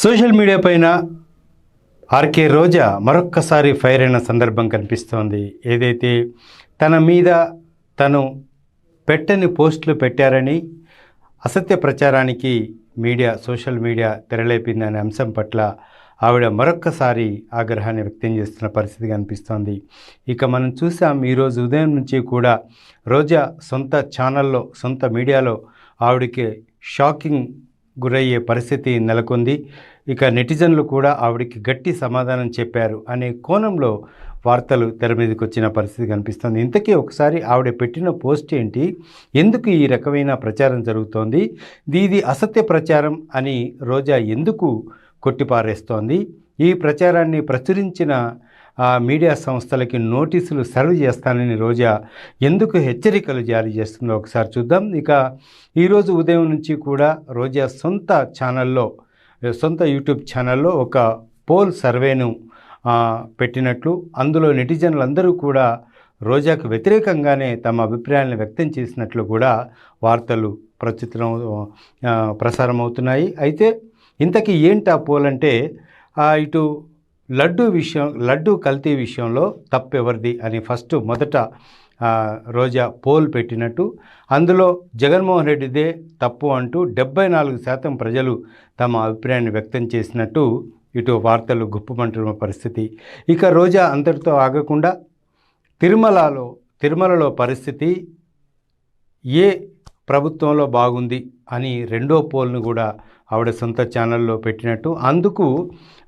Social media పైన RK Roja మరొక్కసారి fire అయిన సందర్భం కనిపిస్తోంది. ఏదైతే తన మీద తను పెట్టని పోస్టులు పెట్టారని అసత్య ప్రచారానికి మీడియా సోషల్ మీడియా తెరలేపిందనే అంశం పట్ల ఆవిడ మరొక్కసారి ఆగ్రహాన్ని వ్యక్తం చేస్తున్న పరిస్థితి కనిపిస్తోంది. ఇక మనం చూసాం ఈరోజు ఉదయం నుంచి కూడా రోజా సొంత ఛానల్లో సొంత మీడియాలో ఆవిడకి షాకింగ్ గురయ్యే పరిస్థితి నెలకొంది. ఇక నెటిజన్లు కూడా ఆవిడకి గట్టి సమాధానం చెప్పారు అనే కోణంలో వార్తలు తెర మీదకి వచ్చిన పరిస్థితి కనిపిస్తుంది. ఇంతకీ ఒకసారి ఆవిడ పెట్టిన పోస్ట్ ఏంటి? ఎందుకు ఈ రకమైన ప్రచారం జరుగుతోంది? ఇది అసత్య ప్రచారం అని రోజా ఎందుకు కొట్టిపారేస్తోంది? ఈ ప్రచారాన్ని ప్రచురించిన మీడియా సంస్థలకి నోటీసులు సర్వ్ చేస్తానని రోజా ఎందుకు హెచ్చరికలు జారీ చేస్తుందో ఒకసారి చూద్దాం. ఇక ఈరోజు ఉదయం నుంచి కూడా రోజా సొంత ఛానల్లో సొంత యూట్యూబ్ ఛానల్లో ఒక పోల్ సర్వేను పెట్టినట్లు అందులో నెటిజన్లందరూ కూడా రోజాకు వ్యతిరేకంగానే తమ అభిప్రాయాలను వ్యక్తం చేసినట్లు కూడా వార్తలు ప్రచురం ప్రసారం అవుతున్నాయి అయితే ఇంతకీ ఏంటి ఆ పోల్ అంటే ఇటు లడ్డు విషయం లడ్డు కల్తీ విషయంలో తప్పు ఎవరిది అని ఫస్ట్ మొదట రోజా పోల్ పెట్టినట్టు అందులో జగన్మోహన్ రెడ్డిదే తప్పు అంటూ డెబ్బై నాలుగు శాతం ప్రజలు తమ అభిప్రాయాన్ని వ్యక్తం చేసినట్టు ఇటు వార్తలు గుప్పమంటున్న పరిస్థితి. ఇక రోజా అంతటితో ఆగకుండా తిరుమలలో తిరుమలలో పరిస్థితి ఏ ప్రభుత్వంలో బాగుంది అని రెండో పోల్ను కూడా ఆవిడ సొంత ఛానల్లో పెట్టినట్టు. అందుకు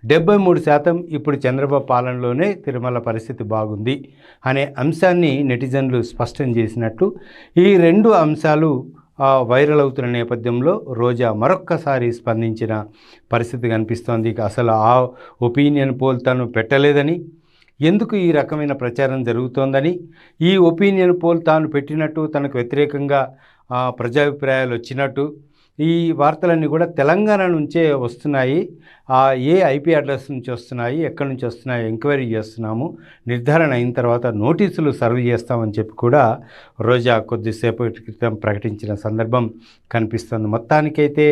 డెబ్బై మూడు శాతం ఇప్పుడు చంద్రబాబు పాలనలోనే తిరుమల పరిస్థితి బాగుంది అనే అంశాన్ని నెటిజన్లు స్పష్టం చేసినట్టు. ఈ రెండు అంశాలు వైరల్ అవుతున్న నేపథ్యంలో రోజా మరొక్కసారి స్పందించిన పరిస్థితి కనిపిస్తోంది. అసలు ఆ ఒపీనియన్ పోల్ తను పెట్టలేదని ఎందుకు ఈ రకమైన ప్రచారం జరుగుతోందని ఈ ఒపీనియన్ పోల్ తాను పెట్టినట్టు తనకు వ్యతిరేకంగా ప్రజాభిప్రాయాలు వచ్చినట్టు ఈ వార్తలన్నీ కూడా తెలంగాణ నుంచే వస్తున్నాయి. ఏ ఐపీ అడ్రస్ నుంచి వస్తున్నాయి ఎక్కడి నుంచి వస్తున్నాయి ఎంక్వైరీ చేస్తున్నాము. నిర్ధారణ అయిన తర్వాత నోటీసులు సర్వ్ చేస్తామని చెప్పి కూడా రోజా కొద్దిసేపటి క్రితం ప్రకటించిన సందర్భం కనిపిస్తుంది. మొత్తానికైతే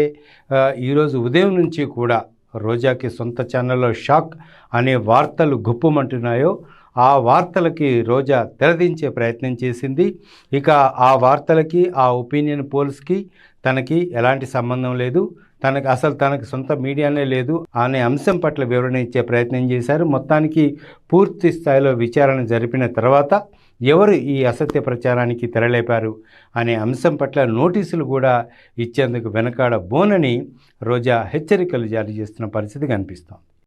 ఈరోజు ఉదయం నుంచి కూడా రోజాకి సొంత ఛానల్లో షాక్ అనే వార్తలు గుప్పమంటున్నాయో ఆ వార్తలకి రోజా తెరదించే ప్రయత్నం చేసింది. ఇక ఆ వార్తలకి ఆ ఒపీనియన్ పోల్స్కి తనకి ఎలాంటి సంబంధం లేదు. తనకు అసలు తనకు సొంత మీడియానే లేదు అనే అంశం పట్ల వివరణ ఇచ్చే ప్రయత్నం చేశారు. మొత్తానికి పూర్తి స్థాయిలో విచారణ జరిపిన తర్వాత ఎవరు ఈ అసత్య ప్రచారానికి తెరలేపారు అనే అంశం పట్ల నోటీసులు కూడా ఇచ్చేందుకు వెనకాడ బోనని రోజా హెచ్చరికలు జారీ చేస్తున్న పరిస్థితి కనిపిస్తోంది.